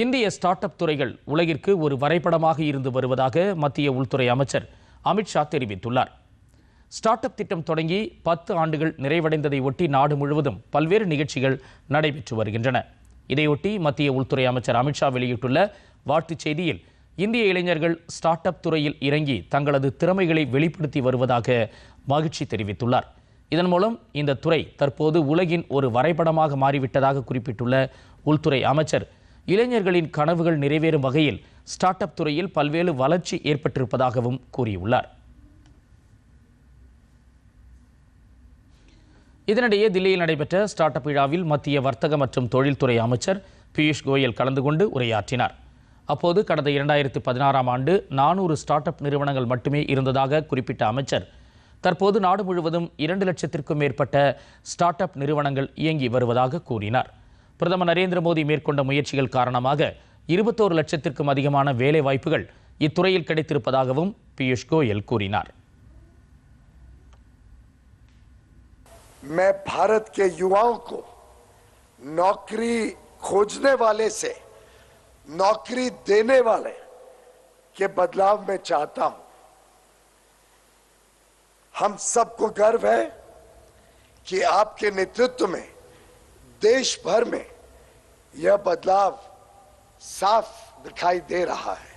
இந்திய start up துறைகள் உலகிற்கு ஒரு வரைபடமாக இருந்து வருவதாக மத்திய உள்துறை அமைச்சர் அமித்ஷா தெரிவித்துள்ளார். ஸ்டார்ட் அப் திட்டம் தொடங்கி பத்து ஆண்டுகள் நிறைவடைந்ததை ஒட்டி நாடு முழுவதும் பல்வேறு நிகழ்ச்சிகள் நடைபெற்று வருகின்றன. இதையொட்டி மத்திய உள்துறை அமைச்சர் அமித்ஷா வெளியிட்டுள்ள வாழ்த்துச் செய்தியில் இந்திய இளைஞர்கள் ஸ்டார்ட் அப் துறையில் இறங்கி தங்களது திறமைகளை வெளிப்படுத்தி வருவதாக மகிழ்ச்சி தெரிவித்துள்ளார். இதன் மூலம் இந்த துறை தற்போது உலகின் ஒரு வரைபடமாக மாறிவிட்டதாக குறிப்பிட்டுள்ள உள்துறை அமைச்சர் இளைஞர்களின் கனவுகள் நிறைவேறும் வகையில் ஸ்டார்ட் அப் துறையில் பல்வேறு வளர்ச்சி ஏற்பட்டிருப்பதாகவும் கூறியுள்ளார். இதனிடையே தில்லியில் நடைபெற்ற ஸ்டார்ட் அப் விழாவில் மத்திய வர்த்தக மற்றும் தொழில்துறை அமைச்சர் பியூஷ் கோயல் கலந்து கொண்டு உரையாற்றினார். அப்போது கடந்த இரண்டாயிரத்து பதினாறாம் ஆண்டு நானூறு ஸ்டார்ட் அப் நிறுவனங்கள் மட்டுமே இருந்ததாக குறிப்பிட்ட அமைச்சர் தற்போது நாடு முழுவதும் இரண்டு லட்சத்திற்கும் மேற்பட்ட ஸ்டார்ட் அப் நிறுவனங்கள் இயங்கி வருவதாக கூறினார். பிரதமர் நரேந்திர மோடி மேற்கொண்ட முயற்சிகள் காரணமாக இருபத்தோரு லட்சத்திற்கும் அதிகமான வேலை வாய்ப்புகள் இத்துறையில் கிடைத்திருப்பதாகவும் பியூஷ் கோயல் கூறினார் मैं भारत के युवाओं को नौकरी खोजने वाले से नौकरी देने वाले के बदलाव में चाहता हूं हम सबको गर्व है कि आपके नेतृत्व में देश भर में यह बदलाव साफ़ दिखाई दे रहा है।